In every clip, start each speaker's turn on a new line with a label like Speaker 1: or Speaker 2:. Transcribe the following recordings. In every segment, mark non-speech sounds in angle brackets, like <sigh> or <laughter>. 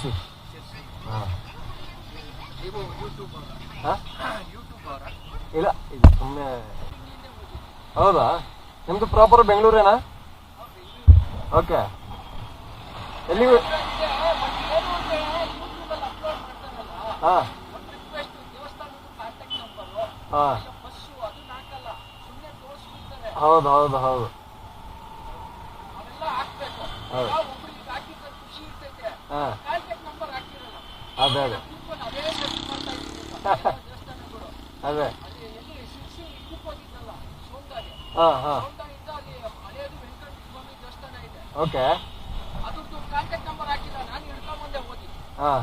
Speaker 1: ಶಿರ್ಸಿ ಹಾಂ. ಹಾಂ? ಇಲ್ಲ ಇದು ಸುಮ್ಮನೆ ಹೌದಾ? ನಿಮ್ಮದು ಪ್ರಾಪರ್ ಬೆಂಗಳೂರೇನಾ? ಓಕೆ ಎಲ್ಲಿ? ಹಾಂ. ಹಾಂ. ಹೌದು ಹೌದು ಹೌದು. ಹೌದು. ಹಾಂ. ಅದೇ ಅದೇ ಅದೇ ಹಾಂ ಹಾಂ ಓಕೆ ಹಾಂ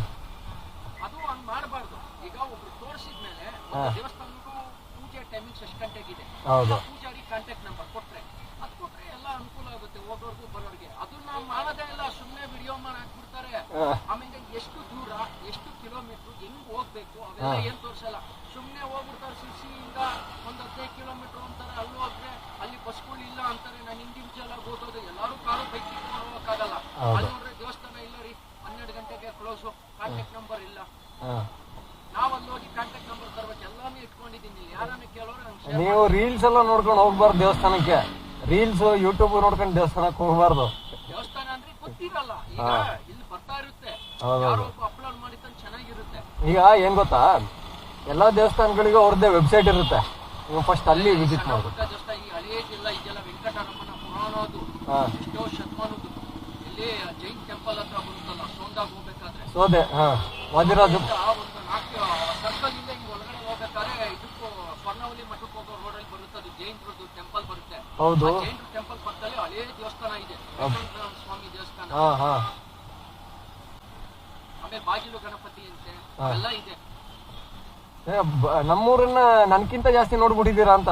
Speaker 2: ಅದು ಹಂಗ್ ಮಾಡಬಾರ್ದು ಈಗ ಒಬ್ರು ತೋರಿಸಿದ್ಮೇಲೆ
Speaker 1: ಹಾ.
Speaker 2: ದೇವಸ್ಥಾನಕ್ಕೂ ಪೂಜೆ ಟೈಮಿಂಗ್ಸ್ ಎಷ್ಟು ಗಂಟೆಗಿದೆ
Speaker 1: ಹೌದು
Speaker 2: ಪೂಜಾರಿ ಕಾಂಟ್ಯಾಕ್ಟ್ ನಂಬರ್ ಕೊಟ್ರೆ ಅದು ಕೊಟ್ರೆ ಎಲ್ಲ ಅನುಕೂಲ ಆಗುತ್ತೆ ಹೋಗೋರ್ಗೂ ಬರೋರ್ಗೆ ಅದನ್ನ ಮಾಡೋದೇ ಇಲ್ಲ ಸುಮ್ಮನೆ ವಿಡಿಯೋ ಮಾಡಿ ಹಾಕ್ಬಿಡ್ತಾರೆ
Speaker 1: ಹಾಂ
Speaker 2: ಆಮೇಲೆ ಎಷ್ಟು ದೂರ ಎಷ್ಟು ಕಿಲೋಮೀಟರ್ ಹೋಗ್ಬೇಕು ಅವೆಲ್ಲ. ಏನ್ ತೋರ್ಸಲ್ಲ. ಸುಮ್ನೆ ಹೋಗ್ಬಿಡ್ತಾರೆ ಸಿಸಿಯಿಂದ ಒಂದ್ ಹದಿನೈದು ಕಿಲೋಮೀಟರ್ ಅಂತಾರೆ ಅಲ್ಲೂ ಹೋದ್ರೆ ಅಲ್ಲಿ ಬಸ್ಗಳು ಇಲ್ಲ ಅಂತಾರೆ ನಾನು ಇಂಡಿವಿಜುವಲ್ ಆಗಿ ಹೋಗೋದು ಎಲ್ಲಾರು ಕಾರು ಬೈಕ್ ಇಟ್ಕೊಂಡು ಹೋಗಕ್ಕಾಗಲ್ಲ. ಅಲ್ಲಿ ನೋಡ್ರೆ ದೇವಸ್ಥಾನ ಇಲ್ಲ ರೀ ಹನ್ನೆರಡು ಗಂಟೆಗೆ ಕ್ಲೋಸು ಕಾಂಟ್ಯಾಕ್ಟ್ ನಂಬರ್ ಇಲ್ಲ.
Speaker 1: ಹಾಂ.
Speaker 2: ನಾವ್ ಅಲ್ಲಿ ಹೋಗಿ ಕಾಂಟ್ಯಾಕ್ಟ್ ನಂಬರ್ ತರ್ಬೇಕು ಎಲ್ಲಾನು ಇಟ್ಕೊಂಡಿದ್ದೀನಿ ಯಾರನ್ನ ಕೇಳೋರು
Speaker 1: ನೀವು ರೀಲ್ಸ್ ಎಲ್ಲ ನೋಡ್ಕೊಂಡು ಹೋಗ್ಬಾರ್ದು ದೇವಸ್ಥಾನಕ್ಕೆ. ರೀಲ್ಸ್ ಯೂಟ್ಯೂಬ್ ನೋಡ್ಕೊಂಡು ದೇವಸ್ಥಾನಕ್ಕೆ ಹೋಗ್ಬಾರ್ದು.
Speaker 2: ದೇವಸ್ಥಾನ ಅಂದ್ರೆ ಗೊತ್ತಿರಲ್ಲ. ಈಗ ಇಲ್ಲಿ ಬರ್ತಾ ಇರುತ್ತೆ. ಯಾರೋ ಒಬ್ಬ
Speaker 1: ಈಗ ಏನ್ ಗೊತ್ತಾ? ಎಲ್ಲಾ ದೇವಸ್ಥಾನಗಳಿಗೂ ಅವ್ರದ್ದೇ ವೆಬ್ಸೈಟ್ ಇರುತ್ತೆ. ನೀವು ಫಸ್ಟ್ ಅಲ್ಲಿ ವಿಸಿಟ್ ಮಾಡ್ಬೇಕು ಹಾ. ಸೋದೆ ಹಾ. ವಾದಿರಾಜು
Speaker 2: ಇಂದ.
Speaker 1: ಹಾ ನಾಲ್ಕು ನಮ್ಮೂರನ್ನ ನನ್ಕಿಂತ ಜಾಸ್ತಿ ನೋಡ್ಬಿಟ್ಟಿದ್ದೀರಾ ಅಂತ.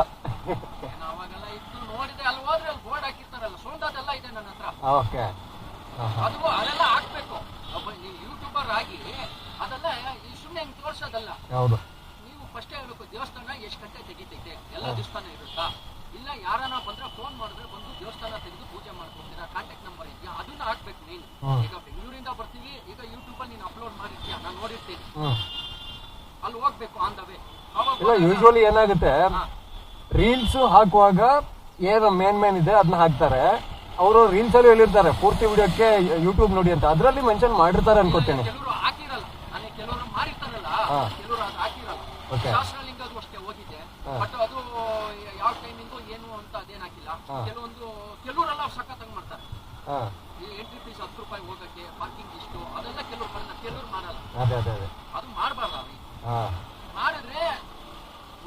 Speaker 1: ಓಕೆ.
Speaker 2: ಅದು ಅದೆಲ್ಲ ಹಾಕ್ಬೇಕು. ನೀವು ಯೂಟ್ಯೂಬರ್ ಆಗಿ ಅದೆಲ್ಲ ಈ ಸುಮ್ಮನೆ ಹಿಂಗೆ ತೋರ್ಸೋದಲ್ಲ.
Speaker 1: ಹೌದು.
Speaker 2: ನೀವು ಫಸ್ಟೇ ಹೇಳ್ಬೇಕು ದೇವಸ್ಥಾನ ಎಷ್ಟು ಗಂಟೆ ತೆಗಿತೈತೆ? ಎಲ್ಲ ದೇವಸ್ಥಾನ ಇರುತ್ತಾ? ಇಲ್ಲ ಯಾರನ್ನ ಬಂದ್ರೆ ಫೋನ್ ಮಾಡಿದ್ರೆ ಬಂದು ದೇವಸ್ಥಾನ ತೆಗೆದು ಪೂಜೆ ಮಾಡ್ಕೊಡ್ತೀರಾ? ಕಾಂಟ್ಯಾಕ್ಟ್ ನಂಬರ್ ಇದೆಯಾ? ಅದನ್ನ ಹಾಕ್ಬೇಕು ನೀನು. ಈಗ ಬೆಂಗಳೂರಿಂದ ಬರ್ತೀವಿ ಈಗ ಯೂಟ್ಯೂಬಲ್ಲಿ ನೀನು ಅಪ್ಲೋಡ್ ಮಾಡಿರ್ತೀಯ ನಾನು ನೋಡಿರ್ತೀನಿ. ಅಲ್ಲಿ ಹೋಗ್ಬೇಕು ಆನ್ ದ ವೇ
Speaker 1: ಇಲ್ಲ ಯೂಶ್ವಲಿ ಏನಾಗುತ್ತೆ. ರೀಲ್ಸ್ ಹಾಕುವಾಗ ಏನು ಮೇನ್ ಮೇನ್ ಇದೆ ಅದನ್ನ ಹಾಕ್ತಾರೆ. ಅವರು ರೀಲ್ಸ್ ಅಲ್ಲಿ ಹೇಳಿರ್ತಾರೆ ಪೂರ್ತಿ ವಿಡಿಯೋಕ್ಕೆ ಯೂಟ್ಯೂಬ್ ನೋಡಿ ಅಂತ. ಅದರಲ್ಲಿ ಮೆನ್ಷನ್ ಮಾಡಿರ್ತಾರೆ ಅನ್ಕೋತೀನಿ.
Speaker 2: ಕೆಲವರು ಹಾಕಿರಲ್ಲ. ಕೆಲವರು ಮಾಡಿರ್ತಾರಲ್ಲ. ಕೆಲವರು ಅದು ಹಾಕಿರಲ್ಲ.
Speaker 1: Okay.
Speaker 2: ಹೋಗಿದ್ದೆ. ಬಟ್ ಅದು ಯಾವ ಟೈಮಿಂಗು ಏನು ಅಂತ
Speaker 1: ಅದೇನಾಗಿಲ್ಲ.
Speaker 2: ಕೆಲವೊಂದು ಕೆಲವರೆಲ್ಲ ಸಖತ್ತಾಗಿ ಮಾಡ್ತಾರೆ. ಈ ಎಂಟ್ರಿ ಫೀಸ್ ಹತ್ತು ರೂಪಾಯಿ ಹೋಗಕ್ಕೆ ಪಾರ್ಕಿಂಗ್ ಇಷ್ಟು ಅದೆಲ್ಲ ಕೆಲವ್ರು ಮಾಡಲ್ಲ ಕೆಲವ್ರು ಮಾಡಲ್ಲ.
Speaker 1: ಅದೇ
Speaker 2: ಮಾಡಬಾರ್ದು ಮಾಡಿದ್ರೆ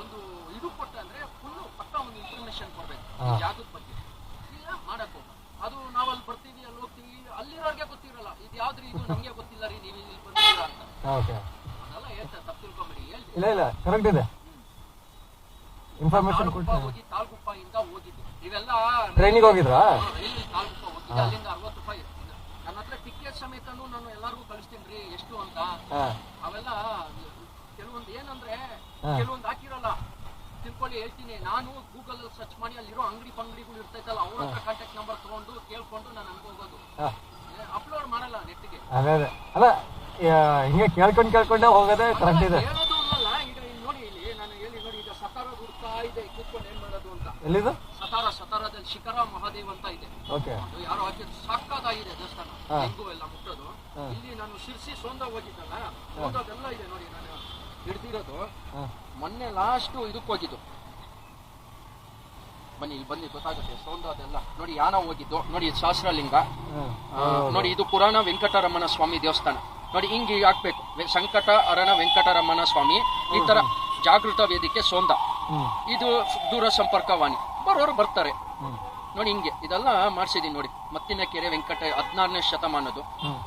Speaker 2: ಒಂದು ಇದು ಕೊಟ್ಟ ಅಂದ್ರೆ ಫುಲ್ ಪಕ್ಕ ಒಂದು ಇನ್ಫಾರ್ಮೇಶನ್ ಕೊಡ್ಬೇಕು. ಜಾಗದ ಬಗ್ಗೆ. ಇಲ್ಲ ಮಾಡಕ್ ಅದು ನಾವ್ ಅಲ್ಲಿ ಬರ್ತೀವಿ ಅಲ್ಲಿ ಹೋಗ್ತೀವಿ ಅಲ್ಲಿರೋರ್ಗೆ ಗೊತ್ತಿರಲ್ಲ. ಇದು ಯಾವ್ದ್ರಿ ಇದು ನಮ್ಗೆ ಗೊತ್ತಿಲ್ಲ ರೀ ನೀವು ಇಲ್ಲಿ ಬಂದಿಲ್ಲ ಅಂತ ಅದೆಲ್ಲ ಹೇಳ್ತಾರೆ ತಪ್ಪು ತಿಳ್ಕೊಂಬಿಡಿ
Speaker 1: ಇಲ್ಲ ಇಲ್ಲ ಕರೆಕ್ಟ್ ಇದೆ. ಇನ್ಫಾರ್ಮೇಶನ್
Speaker 2: ಕೊಡ್ತೀನಿ. ತಾಳ್ಗುಪ್ಪ ಇಂದ ಹೋಗಿದ್ದು ಇವೆಲ್ಲ
Speaker 1: ಟ್ರೈನಿಗೆ ಹೋಗಿದ್ರಾ?
Speaker 2: ರೈಲ್ ತಾಳ್ಗುಪ್ಪ ಹೋಗಿದ್ದೆ ಅಲ್ಲಿಂದ ಅರವತ್ತು ರೂಪಾಯಿ ನನ್ನ ಹತ್ರ ಟಿಕೆಟ್ ಸಮೇತನು ನಾನು ಎಲ್ಲರಿಗೂ ಕಳಿಸ್ತೀನಿ ರೀ ಎಷ್ಟು ಅಂತ. ಅವೆಲ್ಲ ಕೆಲವೊಂದು ಏನಂದ್ರೆ. ಕೆಲವೊಂದು ಹಾಕಿರಲ್ಲ. ತಿಳ್ಕೊಳ್ಳಿ ಹೇಳ್ತೀನಿ. ನಾನು ಗೂಗಲ್ ಸರ್ಚ್ ಮಾಡಿ ಅಲ್ಲಿರೋ ಅಂಗಡಿ ಪಂಗಡಿಗಳು ಇರ್ತೈತಲ್ಲ ಅವ್ರ ಹತ್ರ ಕಾಂಟ್ಯಾಕ್ಟ್ ನಂಬರ್ ತಗೊಂಡು ಕೇಳ್ಕೊಂಡು ನಾನು ಅನ್ಕೋಗೋದು ಅಪ್ಲೋಡ್ ಮಾಡಲ್ಲ ನೆಟ್ಗೆ
Speaker 1: ಅದೇ ಅದೇ. ಅಲ್ಲ ಹಿಂಗೆ ಕೇಳ್ಕೊಂಡು ಕೇಳ್ಕೊಂಡೇ ಹೋಗೋದೇ ಕರೆಕ್ಟ್ ಇದೆ
Speaker 2: ಹೇಳೋದು ಅಲ್ಲಲ್ಲ ಈಗ ಇಲ್ಲಿ ನೋಡಿ ಇಲ್ಲಿ ನಾನು ಹೇಳಿ ನೋಡಿ ಈಗ ಸತಾರ ಇದೆ ಕೂತ್ಕೊಂಡು ಏನ್ ಮಾಡೋದು ಅಂತ?
Speaker 1: ಎಲ್ಲಿದು?
Speaker 2: ಸತಾರ ಸತಾರದಲ್ಲಿ ಶಿಖರ ಮಹಾದೇವ್ ಅಂತ ಇದೆ.
Speaker 1: ಓಕೆ.
Speaker 2: ಅದು ಯಾರೋ ಹಾಕಿದ್ರು. ಸಾಕಾಗಿದೆ ದೇವಸ್ಥಾನ.
Speaker 1: ಹಾ.
Speaker 2: ಹೆಂಗು ಎಲ್ಲ ಮುಟ್ಟೋದು.
Speaker 1: ಹಾ.
Speaker 2: ಇಲ್ಲಿ ನಾನು ಶಿರ್ಸಿ ಸೋಂದ ಹೋಗಿದ್ದಲ್ಲ ಸೋಂದದೆಲ್ಲ ಇದೆ ನೋಡಿ ನಾನು ಹಿಡ್ದಿರೋದು.
Speaker 1: ಹಾಂ.
Speaker 2: ಮೊನ್ನೆ ಲಾಸ್ಟ್ ಇದಕ್ಕೆ ಹೋಗಿದ್ದು. ಬನ್ನಿ ಇಲ್ಲಿ ಬನ್ನಿ ಗೊತ್ತಾಗುತ್ತೆ. ಸೌಂದರ್ಯ ನೋಡಿ ಯಾನ ಹೋಗಿದ್ದು. ನೋಡಿ ಇದು ಸಹಸ್ರಲಿಂಗ ಆ, ನೋಡಿ ಇದು ಪುರಾಣ ವೆಂಕಟರಮಣ ಸ್ವಾಮಿ ದೇವಸ್ಥಾನ. ನೋಡಿ ಹಿಂಗೆ ಹಾಕ್ಬೇಕು. ವೆ- ಸಂಕಟ ಅರಣ ವೆಂಕಟರಮಣ ಸ್ವಾಮಿ. ಈ ತರ ಜಾಗೃತ ವೇದಿಕೆ ಸೋಂದ. ಇದು ದೂರ ಸಂಪರ್ಕವಾಣಿ. ಬರೋರು ಬರ್ತಾರೆ. ನೋಡಿ ಹಿಂಗೆ ಇದೆಲ್ಲ ಮಾಡಿಸಿದೀನಿ ನೋಡಿ. ಮತ್ತಿನ ಕೆರೆ ವೆಂಕಟ ಹದಿನಾರನೇ ಶತಮಾನದ್ದು.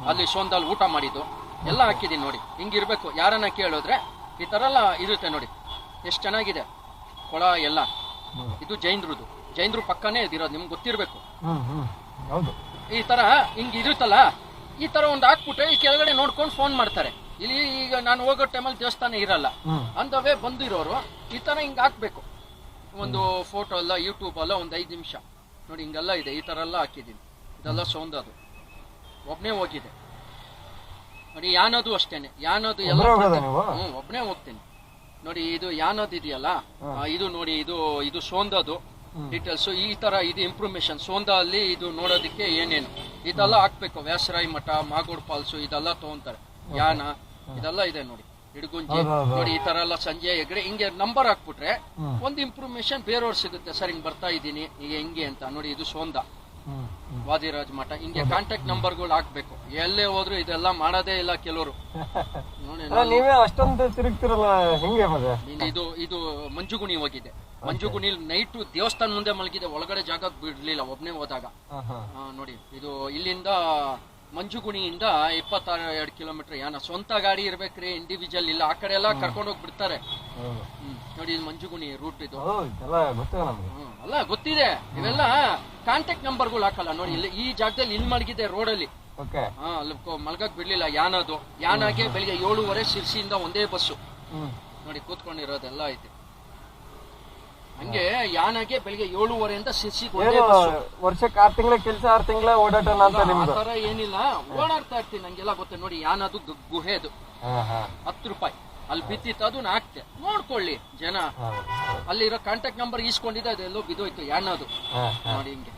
Speaker 2: ಅಲ್ಲಿ ಸೋಂದಲ್ಲಿ ಊಟ ಮಾಡಿದ್ದು. ಎಲ್ಲ ಹಾಕಿದೀನಿ ನೋಡಿ. ಹಿಂಗಿರ್ಬೇಕು ಯಾರನ್ನ ಕೇಳಿದ್ರೆ ಈ ತರ ಎಲ್ಲ ಇರುತ್ತೆ ನೋಡಿ. ಎಷ್ಟು ಚೆನ್ನಾಗಿದೆ. ಕೊಳ ಎಲ್ಲ. ಇದು ಜೈಂದ್ರದು ಜೈನ್ರು ಪಕ್ಕನೇ ಇದಿರೋದು. ನಿಮ್ಗೆ ಗೊತ್ತಿರ್ಬೇಕು. ಈ ತರ ಹಿಂಗ್ ಇರುತ್ತಲ್ಲ? ಈ ತರ ಒಂದು ಹಾಕ್ಬಿಟ್ರೆ ಈ ಕೆಳಗಡೆ ನೋಡ್ಕೊಂಡು ಫೋನ್ ಮಾಡ್ತಾರೆ. ಇಲ್ಲಿ ಈಗ ನಾನು ಹೋಗೋ ಟೈಮಲ್ಲಿ ದೇವಸ್ಥಾನ ಇರಲ್ಲ. ಅಂದವೇ ಬಂದಿರೋರು ಈ ತರ ಹಿಂಗ್ ಹಾಕ್ಬೇಕು. ಒಂದು ಫೋಟೋ ಅಲ್ಲ ಯೂಟ್ಯೂಬ್ ಅಲ್ಲ ಒಂದು ಐದು ನಿಮಿಷ. ನೋಡಿ ಹಿಂಗೆಲ್ಲ ಇದೆ. ಈ ತರ ಎಲ್ಲ ಹಾಕಿದೀನಿ ಇದೆಲ್ಲ ಸೌಂದದು. ಒಬ್ನೇ ಹೋಗಿದೆ. ನೋಡಿ ಯಾನದು ಅಷ್ಟೇನೆ. ಯಾನದು ಎಲ್ಲ ಹ್ಮ್ ಒಬ್ನೇ ಹೋಗ್ತೀನಿ. ನೋಡಿ ಇದು ಯಾನದ್ ಇದೆಯಲ್ಲ? ಇದು ನೋಡಿ ಇದು ಇದು ಸೋಂದದು. ಡೀಟೇಲ್ಸ್ ಈ ತರ ಇದು ಇಂಪ್ರೂವ್ಮೇಷನ್ ಸೋಂದ ಅಲ್ಲಿ ಇದು ನೋಡೋದಕ್ಕೆ ಏನೇನು? ಇದೆಲ್ಲ ಹಾಕ್ಬೇಕು. ವ್ಯಾಸರಾಯಿ ಮಠ ಮಾಗೋಡ್ ಫಾಲ್ಸು ಇದೆಲ್ಲ ತಗೊಂತಾರೆ. ಯಾನ ಇದೆಲ್ಲ ಇದೆ ನೋಡಿ.
Speaker 1: ಹೌದು.
Speaker 2: ನೋಡಿ ಈ ತರ ಎಲ್ಲ ಸಂಜೆ ಹೆಗ್ಡೆ ಹಿಂಗೆ ನಂಬರ್ ಹಾಕ್ಬಿಟ್ರೆ ಒಂದ್ ಒಂದು ಬೇರೆಯವ್ರ ಸಿಗುತ್ತೆ. ಸರ್ ಹಿಂಗ್ ಬರ್ತಾ ಇದ್ದೀನಿ. ಈಗ ಹೆಂಗೆ ಅಂತ. ನೋಡಿ ಇದು ಸೋಂದ. ವಾದಿರಾಜ್ ಮಠ. ಹಿಂಗೆ ಕಾಂಟ್ಯಾಕ್ಟ್ ನಂಬರ್ಗಳು ಹಾಕ್ಬೇಕು. ಎಲ್ಲೇ ಹೋದ್ರು ಇದೆಲ್ಲ ಮಾಡೋದೇ ಇಲ್ಲ ಕೆಲವರು. <laughs>
Speaker 1: ಅಲ್ಲ, ನೀವೇ ಅಷ್ಟೊಂದು ತಿರುಗ್ತಿರಲ್ಲ ಹೆಂಗೆ
Speaker 2: ನೀನು ಇದು ಇದು ಮಂಜುಗುಣಿ ಹೋಗಿದೆ. ಮಂಜುಗುಣಿ ನೈಟ್ ದೇವಸ್ಥಾನ ಮುಂದೆ ಮಲಗಿದೆ ಒಳಗಡೆ ಜಾಗ ಬಿಡ್ಲಿಲ್ಲ ಒಬ್ನೇ ಹೋದಾಗ.
Speaker 1: ಹಾ, ಹಾ.
Speaker 2: ಆ, ನೋಡಿ ಇದು ಇಲ್ಲಿಂದ ಮಂಜುಗುಣಿಯಿಂದ ಇಪ್ಪತ್ತಾರು ಎರಡು ಕಿಲೋಮೀಟರ್ ಯಾನ ಸ್ವಂತ ಗಾಡಿ ಇರ್ಬೇಕ್ರಿ ಇಂಡಿವಿಜುವಲ್ ಇಲ್ಲ ಆ ಕಡೆ ಎಲ್ಲ ಕರ್ಕೊಂಡು ಹೋಗಿ ಬಿಡ್ತಾರೆ.
Speaker 1: ಹೌದು
Speaker 2: ಹ್ಮ್. ನೋಡಿ ಇದು ಮಂಜುಗುಣಿ ರೂಟ್ ಇದು.
Speaker 1: ಹೌದು ಇದೆಲ್ಲ ಗೊತ್ತಿಲ್ಲ ನಮ್ಗೆ.
Speaker 2: ಹ್ಮ್. ಅಲ್ಲ ಗೊತ್ತಿದೆ. ಇವೆಲ್ಲ ಕಾಂಟ್ಯಾಕ್ಟ್ ನಂಬರ್ಗಳು ಹಾಕಲ್ಲ ನೋಡಿ ಇಲ್ಲಿ ಈ ಜಾಗದಲ್ಲಿ ಇಲ್ಲಿ ಮಲಗಿದೆ ರೋಡಲ್ಲಿ ಹಾ ಅಲ್ಲಿ ಮಲ್ಗಕ್ ಬಿಡ್ಲಿಲ್ಲ ಯಾನದು. ಯಾನಾಗೆ ಬೆಳಿಗ್ಗೆ ಏಳುವರೆ ಶಿರ್ಸಿಯಿಂದ ಒಂದೇ ಬಸ್ಸು. ನೋಡಿ ಕೂತ್ಕೊಂಡಿರೋದೆಲ್ಲ ಐತೆ. ಹಂಗೆ ಯಾನಾಗೆ ಬೆಳಿಗ್ಗೆ ಏಳುವರೆಯಿಂದ ಶಿರ್ಸಿಗೆ ಒಂದೇ ಬಸ್ಸು.
Speaker 1: ವರ್ಷಕ್ಕೆ ಆರು ತಿಂಗಳ ಕೆಲಸ ಆರು ತಿಂಗಳ ಓಡಾಟನ ಅಂತ
Speaker 2: ಆ
Speaker 1: ನಿಮ್ದು?
Speaker 2: ತರ ಏನಿಲ್ಲ. ಓಡಾಡ್ತಾ ಇರ್ತೀನಿ ನಂಗೆಲ್ಲ ಗೊತ್ತೆ. ನೋಡಿ ಯಾನದು
Speaker 1: ಗುಹೆ ಅದು.
Speaker 2: ಹತ್ತು ರೂಪಾಯಿ. ಅಲ್ಲಿ ಬಿದ್ದಿತ್ತು ಅದು ಹಾಕ್ತೆ ನೋಡ್ಕೊಳ್ಳಿ ಜನ. ಅಲ್ಲಿರೋ ಕಾಂಟ್ಯಾಕ್ಟ್ ನಂಬರ್ ಈಸ್ಕೊಂಡಿದ್ದೆ ಅದೆಲ್ಲೋ ಬಿದ್ದೋಯ್ತು ಯಾನದು.
Speaker 1: ಅದು
Speaker 2: ನೋಡಿ ಹಿಂಗೆ.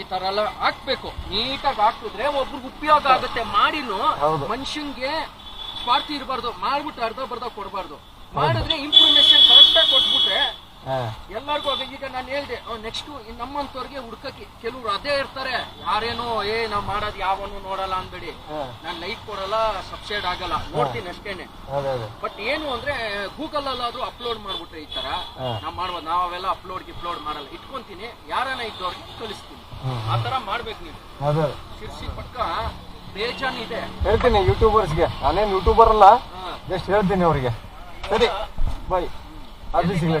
Speaker 2: ಈ ತರ ಎಲ್ಲ ಹಾಕ್ಬೇಕು. ನೀಟಾಗಿ ಹಾಕಿದ್ರೆ ಒಬ್ರಿಗೆ ಉಪಯೋಗ ಆಗುತ್ತೆ. ಮಾಡಿನೂ. ಮನುಷ್ಯನ್ಗೆ ಸ್ವಾರ್ಥಿ ಇರಬಾರ್ದು. ಮಾಡ್ಬಿಟ್ಟು ಅರ್ಧ ಬರ್ಧ ಕೊಡಬಾರ್ದು. ಮಾಡಿದ್ರೆ
Speaker 1: ಹಾ
Speaker 2: ಎಲ್ಲರಿಗೂ ಅವಾಗ ಈಗ ನಾನು ಹೇಳಿದೆ ನೆಕ್ಸ್ಟ್ ನಮ್ಮಂತವ್ರಿಗೆ ಹುಡ್ಕಕ್ಕೆ ಕೆಲವ್ರು ಅದೇ ಇರ್ತಾರೆ. ಯಾರೇನೋ ಏ ನಾವ್ ಮಾಡೋದು ಯಾವನು ನೋಡಲ್ಲ ಅನ್ಬೇಡಿ
Speaker 1: ಹಾ.
Speaker 2: ನಾನು ಲೈಕ್ ಕೊಡಲ್ಲ ಸಬ್ಸೈಡ್ ಆಗಲ್ಲ. ನೋಡ್ತೀನಿ ಅಷ್ಟೇನೆ.
Speaker 1: ಅದೇ ಅದೇ.
Speaker 2: ಬಟ್ ಏನು ಅಂದ್ರೆ ಗೂಗಲ್ ಅಲ್ಲಾದ್ರೂ ಅಪ್ಲೋಡ್ ಮಾಡ್ಬಿಟ್ರೆ ಈ ತರ. ನಾವ್ ಮಾಡ್ಬೋದು. ನಾವ್ ಅವೆಲ್ಲ ಅಪ್ಲೋಡ್ ಗಿಪ್ಲೋಡ್ ಮಾಡಲ್ಲ. ಇಟ್ಕೊಂತೀನಿ ಯಾರನ್ನ ಇದ್ದವ್ರಿಗೆ ಕಳಿಸ್ತೀನಿ.
Speaker 1: ಹ್ಮ್.
Speaker 2: ಆ ತರ ಮಾಡ್ಬೇಕು ನೀವು.
Speaker 1: ಅದೇ.
Speaker 2: ಶಿರ್ಸಿ ಪಕ್ಕ ಬೇಜಾನ್ ಇದೆ.
Speaker 1: ಹೇಳ್ತೀನಿ ಯೂಟ್ಯೂಬರ್ಸ್ಗೆ ನಾನೇನು ಯೂಟ್ಯೂಬರ್ ಅಲ್ಲ. ಜಸ್ಟ್ ಹೇಳ್ತೀನಿ ಅವರಿಗೆ. ಸರಿ ಬಾಯ್ ಅದು ಸಿಗ್ಲಿ.